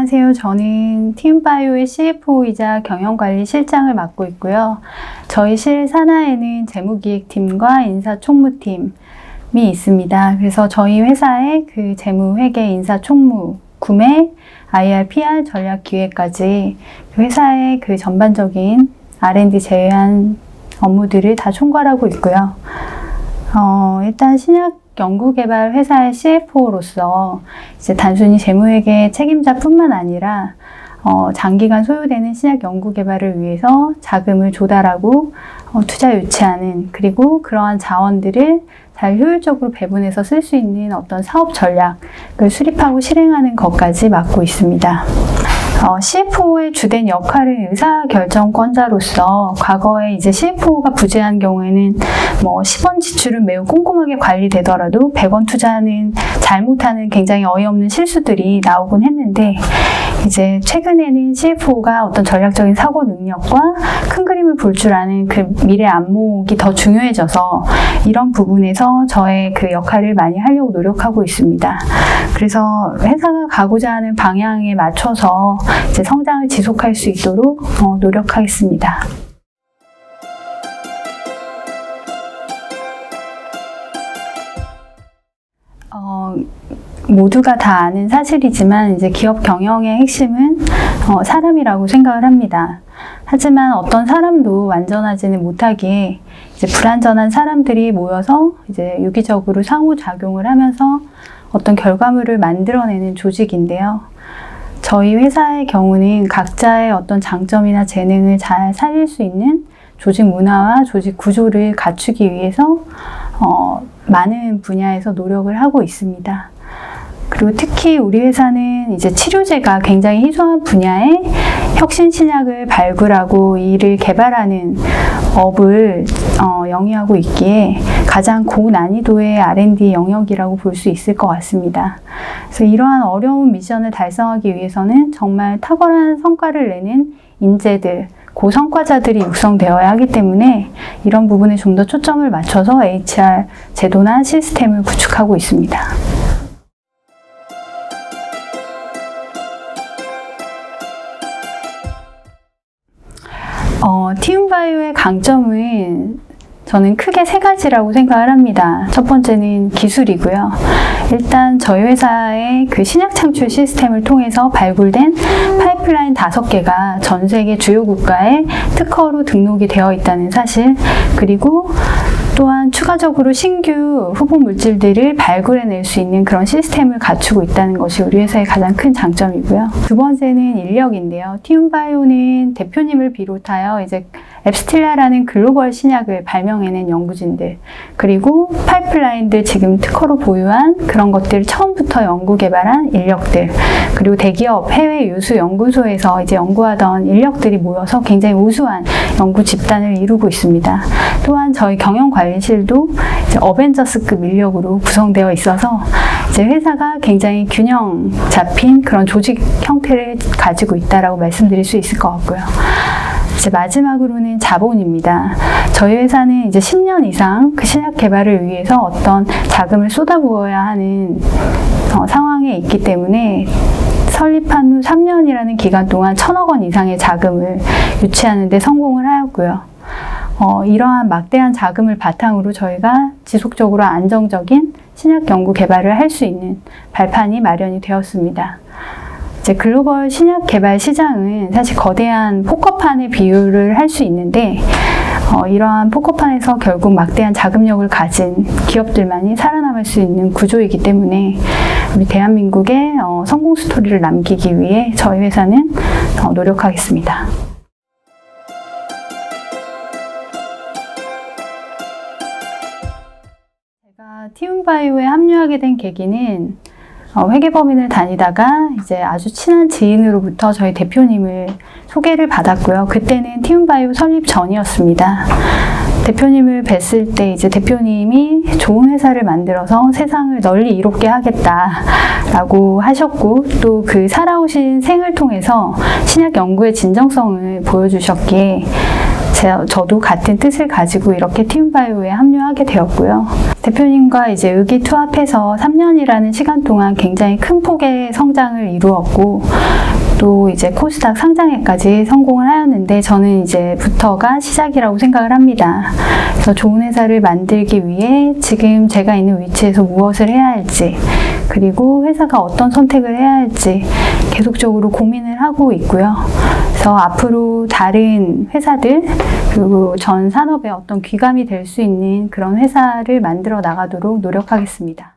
안녕하세요. 저는 팀바이오의 CFO이자 경영관리 실장을 맡고 있고요. 저희 실 산하에는 재무기획팀과 인사총무팀이 있습니다. 그래서 저희 회사의 그 재무회계 인사총무, 구매, IR, PR 전략 기획까지 그 회사의 그 전반적인 R&D 제외한 업무들을 다 총괄하고 있고요. 어, 일단 신약 연구개발 회사의 CFO로서 이제 단순히 재무회계 책임자뿐만 아니라 어, 장기간 소요되는 신약 연구 개발을 위해서 자금을 조달하고 어, 투자 유치하는 그리고 그러한 자원들을 잘 효율적으로 배분해서 쓸 수 있는 어떤 사업 전략을 수립하고 실행하는 것까지 맡고 있습니다. 어, CFO의 주된 역할은 의사결정권자로서 과거에 이제 CFO가 부재한 경우에는 뭐 10원 지출은 매우 꼼꼼하게 관리되더라도 100원 투자는 잘못하는 굉장히 어이없는 실수들이 나오곤 했는데 이제 최근에는 CFO가 어떤 전략적인 사고 능력과 큰 그림을 볼 줄 아는 그 미래 안목이 더 중요해져서 이런 부분에서 저의 그 역할을 많이 하려고 노력하고 있습니다. 그래서 회사가 가고자 하는 방향에 맞춰서 이제 성장을 지속할 수 있도록 어, 노력하겠습니다. 어, 모두가 다 아는 사실이지만 이제 기업 경영의 핵심은 어, 사람이라고 생각을 합니다. 하지만 어떤 사람도 완전하지는 못하기에 이제 불완전한 사람들이 모여서 이제 유기적으로 상호작용을 하면서 어떤 결과물을 만들어내는 조직인데요. 저희 회사의 경우는 각자의 어떤 장점이나 재능을 잘 살릴 수 있는 조직 문화와 조직 구조를 갖추기 위해서 어, 많은 분야에서 노력을 하고 있습니다. 그리고 특히 우리 회사는 이제 치료제가 굉장히 희소한 분야의 혁신 신약을 발굴하고 이를 개발하는 업을 어, 영위하고 있기에 가장 고난이도의 R&D 영역이라고 볼 수 있을 것 같습니다. 그래서 이러한 어려운 미션을 달성하기 위해서는 정말 탁월한 성과를 내는 인재들, 고성과자들이 육성되어야 하기 때문에 이런 부분에 좀 더 초점을 맞춰서 HR 제도나 시스템을 구축하고 있습니다. 어, 티움바이오의 강점은 저는 크게 세 가지라고 생각을 합니다. 첫 번째는 기술이고요. 일단 저희 회사의 그 신약 창출 시스템을 통해서 발굴된 파이프라인 다섯 개가 전 세계 주요 국가에 특허로 등록이 되어 있다는 사실, 그리고 또한 추가적으로 신규 후보 물질들을 발굴해낼 수 있는 그런 시스템을 갖추고 있다는 것이 우리 회사의 가장 큰 장점이고요. 두 번째는 인력인데요. 티움바이오는 대표님을 비롯하여 이제 앱스틸라라는 글로벌 신약을 발명해낸 연구진들, 그리고 파이프라인들 지금 특허로 보유한 그런 것들을 처음부터 연구 개발한 인력들, 그리고 대기업 해외 유수 연구소에서 이제 연구하던 인력들이 모여서 굉장히 우수한 연구 집단을 이루고 있습니다. 또한 저희 경영관리실도 어벤져스급 인력으로 구성되어 있어서 이제 회사가 굉장히 균형 잡힌 그런 조직 형태를 가지고 있다라고 말씀드릴 수 있을 것 같고요. 이제 마지막으로는 자본입니다. 저희 회사는 이제 10년 이상 그 신약 개발을 위해서 어떤 자금을 쏟아부어야 하는 어, 상황에 있기 때문에 설립한 후 3년이라는 기간 동안 천억 원 이상의 자금을 유치하는 데 성공을 하였고요. 어, 이러한 막대한 자금을 바탕으로 저희가 지속적으로 안정적인 신약 연구 개발을 할 수 있는 발판이 마련이 되었습니다. 이제 글로벌 신약 개발 시장은 사실 거대한 포커판의 비율을 할수 있는데 어, 이러한 포커판에서 결국 막대한 자금력을 가진 기업들만이 살아남을 수 있는 구조이기 때문에 우리 대한민국의 어, 성공 스토리를 남기기 위해 저희 회사는 어, 노력하겠습니다. 티움바이오에 합류하게 된 계기는 어, 회계법인을 다니다가 이제 아주 친한 지인으로부터 저희 대표님을 소개를 받았고요. 그때는 티움바이오 설립 전이었습니다. 대표님을 뵀을 때 이제 대표님이 좋은 회사를 만들어서 세상을 널리 이롭게 하겠다라고 하셨고 또 그 살아오신 생을 통해서 신약 연구의 진정성을 보여주셨기에 제, 저도 같은 뜻을 가지고 이렇게 팀바이오에 합류하게 되었고요. 대표님과 이제 의기투합해서 3년이라는 시간 동안 굉장히 큰 폭의 성장을 이루었고 또 이제 코스닥 상장에까지 성공을 하였는데 저는 이제부터가 시작이라고 생각을 합니다. 그래서 좋은 회사를 만들기 위해 지금 제가 있는 위치에서 무엇을 해야 할지 그리고 회사가 어떤 선택을 해야 할지 계속적으로 고민을 하고 있고요. 그래서 앞으로 다른 회사들 그리고 전 산업에 어떤 귀감이 될 수 있는 그런 회사를 만들어 나가도록 노력하겠습니다.